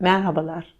Merhabalar.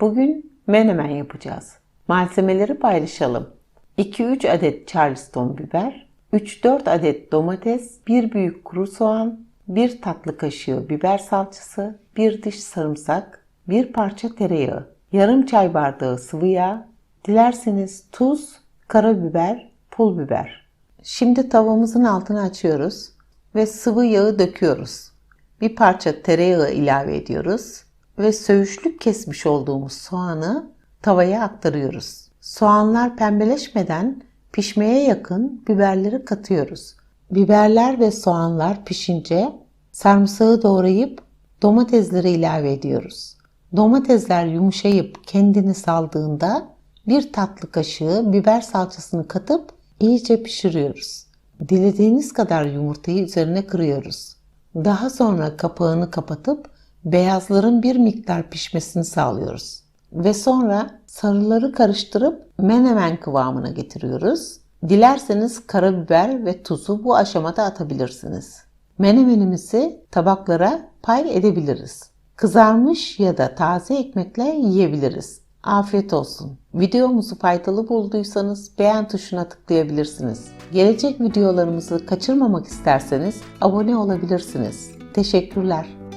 Bugün menemen yapacağız. Malzemeleri paylaşalım. 2-3 adet charleston biber, 3-4 adet domates, 1 büyük kuru soğan, 1 tatlı kaşığı biber salçası, 1 diş sarımsak, 1 parça tereyağı, yarım çay bardağı sıvı yağ, dilerseniz tuz, karabiber, pul biber. Şimdi tavamızın altını açıyoruz ve sıvı yağı döküyoruz. Bir parça tereyağı ilave ediyoruz ve söğüşlük kesmiş olduğumuz soğanı tavaya aktarıyoruz. Soğanlar pembeleşmeden pişmeye yakın biberleri katıyoruz. Biberler ve soğanlar pişince sarımsağı doğrayıp domatesleri ilave ediyoruz. Domatesler yumuşayıp kendini saldığında bir tatlı kaşığı biber salçasını katıp iyice pişiriyoruz. Dilediğiniz kadar yumurtayı üzerine kırıyoruz. Daha sonra kapağını kapatıp beyazların bir miktar pişmesini sağlıyoruz. Ve sonra sarıları karıştırıp menemen kıvamına getiriyoruz. Dilerseniz karabiber ve tuzu bu aşamada atabilirsiniz. Menemenimizi tabaklara pay edebiliriz. Kızarmış ya da taze ekmekle yiyebiliriz. Afiyet olsun. Videomuzu faydalı bulduysanız beğen tuşuna tıklayabilirsiniz. Gelecek videolarımızı kaçırmamak isterseniz abone olabilirsiniz. Teşekkürler.